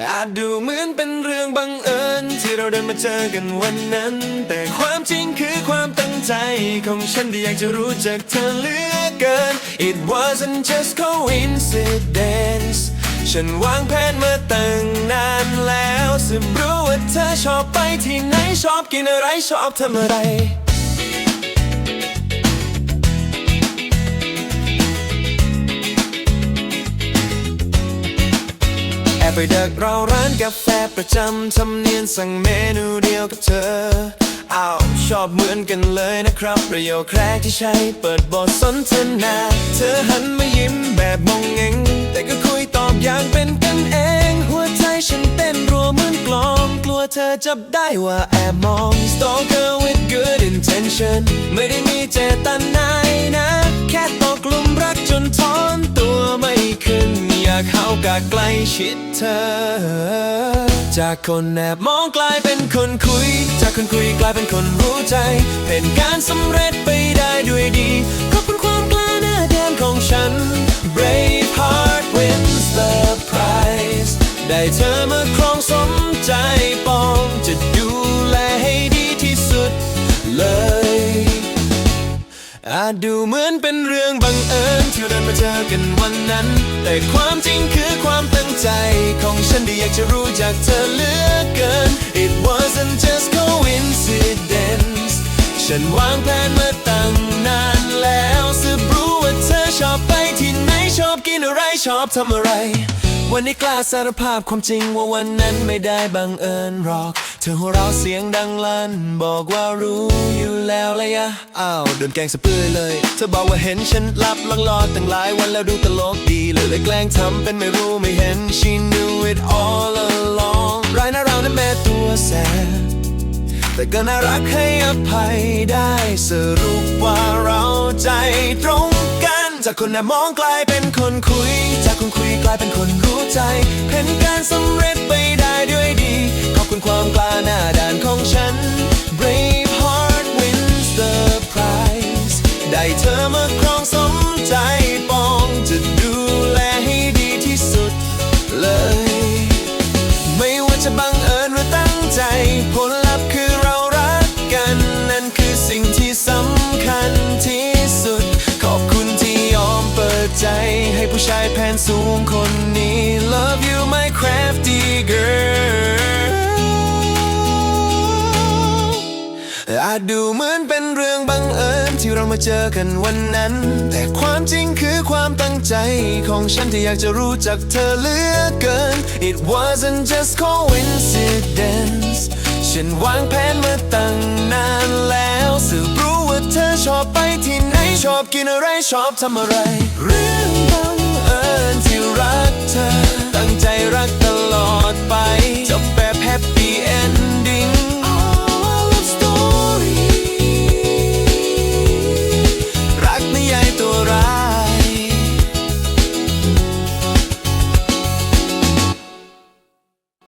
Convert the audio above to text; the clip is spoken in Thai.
อาจดูเหมือนเป็นเรื่องบังเอิญ ที่เราเดินมาเจอกันวันนั้น แต่ความจริงคือความตั้งใจของฉันที่อยากจะรู้จักเธอเหลือเกิน It wasn't just coincidence ฉันวางแผนมาตั้งนานแล้วสืบรู้ว่าเธอชอบไปที่ไหนชอบกินอะไรชอบทำอะไร ไปดักรอร้านกาแฟประจำทำเนียนสั่งเมนูเดียวกับเธออ้าวชอบเหมือนกันเลยนะครับ ประโยคแรกที่ใช้เปิดบทสนทนา เธอหันมายิ้มแบบมองเงงแต่ก็คุยตอบอย่างเป็นกันเอง หัวใจฉันเต้นรัวเหมือนกลอง กลัวเธอจับได้ว่าแอบมอง Stalker with good intention ไม่ได้มีเจากากใกล้ชิดเธอ จากคนแอบมองกลายเป็นคนคุย จากคนคุยกลายเป็นคนรู้ใจ เป็นการสำเร็จไปได้ด้วยดีขอบคุณความกล้าหน้าแดนของฉัน Brave heart wins the prize ได้เธอมาครองสมใจปองจะดูแลให้ดีที่สุดเลยอาจดูเหมือนเป็นเรื่องบังเอิญที่เรามาเจอกันวันนั้น แต่ความจริงคือ ความตั้งใจของฉันที่อยากจะรู้จากเธอเหลือเกิน It wasn't just coincidence ฉันวางแผนมาตั้งนานแล้วสืบรู้ว่าเธอชอบไปที่ไหนชอบกินอะไรชอบทำอะไร วันนี้กล้าสารภาพความจริงว่าวันนั้นไม่ได้บังเอิญหรอก เธอหัวเราะเสียงดังลั่น บอกว่ารู้อยู่แล้วเลยอะอ้าวโดนแกล้งสะเปื่อยเลย เธอบอกว่าเห็นฉันหลับลังรอตั้งหลายวันแล้วดูตลกดีเลยเลยแกล้งทำเป็นไม่รู้ไม่เห็น She knew it all along ร้ายนะเรานั้นแม่ตัวแสบแต่ก็น่ารักให้อภัยได้สรุปว่าเราใจตรงกัน จากคนแอบมองกลายเป็นคนคุย จากคนคุยกลายเป็นคน ใจเป็นการสำเร็จไปได้ด้วยดี ขอบคุณความกล้าหน้าด่านของฉัน Brave heart wins the prize ได้เธอมาครองสมใจปองจะดูแลให้ดีที่สุดเลย ไม่ว่าจะบังเอิญหรือตั้งใจ ผลลัพธ์คือเรารักกัน นั่นคือสิ่งที่สำคัญที่สุด ขอบคุณที่ยอมเปิดใจให้ผู้ชายแผนสูงคน อาจดูเหมือนเป็นเรื่องบังเอิญที่เรามาเจอกันวันนั้น แต่ความจริงคือความตั้งใจ ของฉันที่อยากจะรู้จักเธอเหลือเกิน It wasn't just coincidence ฉันวางแผนมาตั้งนานแล้วสืบรู้ว่าเธอชอบไปที่ไหน ชอบกินอะไรชอบทำอะไร เรื่องบังเอิญที่รักเธอตั้ง